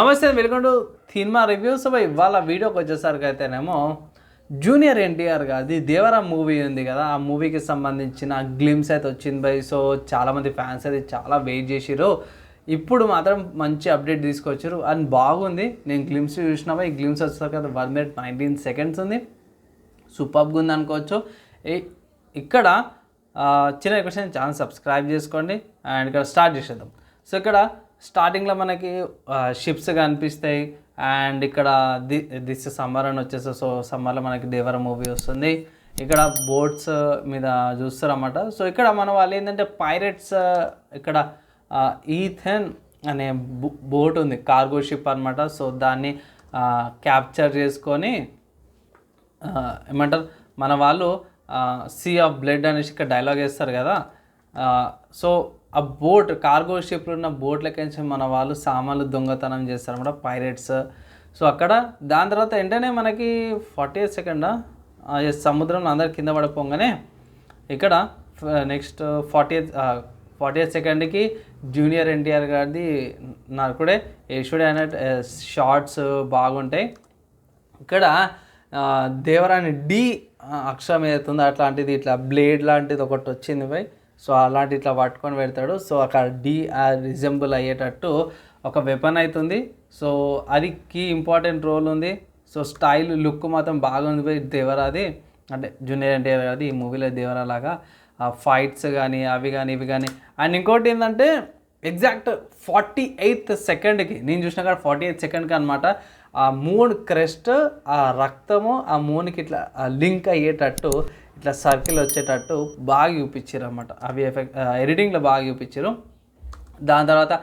నమస్తే welcome to cinema reviews. By ఇవాళ వీడియోకి వచ్చేసరికి అయితేనేమో జూనియర్ ఎన్టీఆర్ గారిది దేవరా మూవీ ఉంది కదా. ఆ మూవీకి సంబంధించిన గ్లిమ్స్ అయితే వచ్చింది బై. సో చాలామంది ఫ్యాన్స్ అయితే చాలా వెయిట్ చేసిరు ఇప్పుడు మాత్రం మంచి అప్డేట్ తీసుకొచ్చారు అండ్ బాగుంది. నేను గ్లిమ్స్ చూసినా ఈ గ్లిమ్స్ వచ్చేసరికి అది వన్ మినిట్ నైన్టీన్ సెకండ్స్ ఉంది. సూపర్గా ఉంది అనుకోవచ్చు. ఇక్కడ చిన్న రిక్వెస్ట్ ఛానల్ సబ్స్క్రైబ్ చేసుకోండి. అండ్ ఇక్కడ స్టార్ట్ చేసేద్దాం. సో ఇక్కడ స్టార్టింగ్లో మనకి షిప్స్ కనిపిస్తాయి. అండ్ ఇక్కడ ది దిస్ సమ్మర్ అని వచ్చేసి సో సమ్మర్లో మనకి దేవర మూవీ వస్తుంది. ఇక్కడ బోట్స్ మీద చూస్తారన్నమాట. సో ఇక్కడ మన వాళ్ళు ఏంటంటే పైరెట్స్ ఇక్కడ ఈథెన్ అనే బోట్ ఉంది కార్గో షిప్ అనమాట సో దాన్ని క్యాప్చర్ చేసుకొని ఏమంటారు మన వాళ్ళు సీ ఆఫ్ బ్లడ్ అనేసి ఇక్కడ డైలాగ్ వేస్తారు కదా. సో ఆ బోట్ కార్గో షిప్లో ఉన్న బోట్లకించి మన వాళ్ళు సామాన్లు దొంగతనం చేస్తారు అనమాట పైరెట్స్ సో అక్కడ దాని తర్వాత వెంటనే మనకి ఫార్టీ ఎయిట్ సెకండా సముద్రంలో అందరు కింద పడిపోగానే ఇక్కడ next forty eighth forty eighth సెకండ్కి జూనియర్ ఎన్టీఆర్ గారిది నరకుడే యశుడే అనే షార్ట్స్ బాగుంటాయి. ఇక్కడ ఆ, దేవరాని డి అక్షరం ఏదైతుందో అట్లాంటిది ఇట్లా బ్లేడ్ లాంటిది ఒకటి వచ్చింది పోయి సో అలాంటి ఇట్లా పట్టుకొని పెడతాడు. సో అక్కడ డి రిజెంబుల్ అయ్యేటట్టు ఒక వెపన్ అవుతుంది సో అది కీ ఇంపార్టెంట్ రోల్ ఉంది. సో స్టైల్ లుక్ మాత్రం బాగుంది దేవరాది. అంటే జూనియర్ ఎన్టీఆర్ దేవరాది ఈ మూవీలో దేవరా లాగా. ఆ ఫైట్స్ కానీ అవి కానీ ఇవి కానీ అండ్ ఇంకోటి ఏంటంటే ఎగ్జాక్ట్ ఫార్టీ ఎయిత్ సెకండ్కి నేను చూసిన కాడ ఫార్టీ ఎయిత్ సెకండ్కి అనమాట ఆ మూన్ క్రెస్ట్ ఆ రక్తము ఆ మూన్కి ఇట్లా లింక్ అయ్యేటట్టు ఇట్లా సర్కిల్ వచ్చేటట్టు బాగా చూపించారు అనమాట అవి ఎఫెక్ట్ ఎడిటింగ్లో బాగా చూపించారు దాని తర్వాత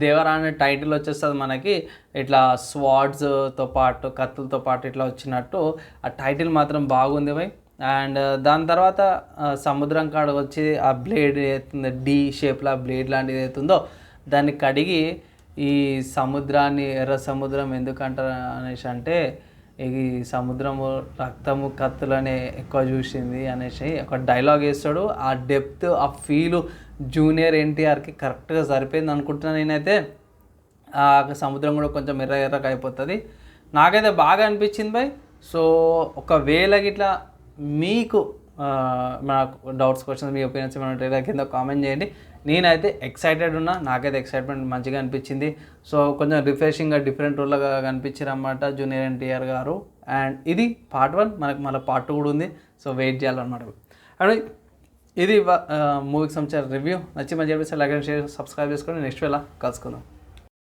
దేవరా అనే టైటిల్ వచ్చేస్తుంది మనకి. ఇట్లా స్వాడ్స్తో పాటు కత్తులతో పాటు ఇట్లా వచ్చినట్టు ఆ టైటిల్ మాత్రం బాగుంది భయ్. అండ్ దాని తర్వాత సముద్రం కాడ వచ్చి ఆ బ్లేడ్ ఏతుందో డి షేప్లో బ్లేడ్ లాంటిది అవుతుందో దాన్ని కడిగి ఈ సముద్రాన్ని ఎర్ర సముద్రం ఎందుకంటారు అనేసి అంటే ఈ సముద్రము రక్తము కత్తులనే ఎక్కువ చూసింది అనేసి ఒక డైలాగ్ వేస్తాడు ఆ డెప్త్ ఆ ఫీలు జూనియర్ ఎన్టీఆర్కి కరెక్ట్గా సరిపోయింది అనుకుంటున్నాను నేనైతే. ఆ సముద్రం కూడా కొంచెం ఎర్ర ఎర్రగా అయిపోతుంది. నాకైతే బాగా అనిపించింది బాయ్ సో ఒకవేళ గిట్లా మీకు ఆ, డౌట్స్ క్వశ్చన్స్ మీ ఒపీనియన్స్ ఏమైనా ఉంటే కింద కామెంట్ చేయండి. నేనైతే ఎక్సైటెడ్ ఉన్నా నాకైతే ఎక్సైట్మెంట్ మంచిగా అనిపించింది. సో కొంచెం రిఫ్రెషింగ్గా డిఫరెంట్ రోల్గా కనిపించారు అన్నమాట జూనియర్ ఎన్టీఆర్ గారు. అండ్ ఇది పార్ట్ వన్ మనకు మళ్ళీ పార్ట్ టూ కూడా ఉంది. సో వెయిట్ చేయాలన్నమాట. అండ్ ఇది మూవీకి సంబంధించిన రివ్యూ నచ్చి మంచి చెప్పేసి లైక్ అండ్ షేర్ సబ్స్క్రైబ్ చేసుకొని నెక్స్ట్ వేళ కలుసుకుందాం.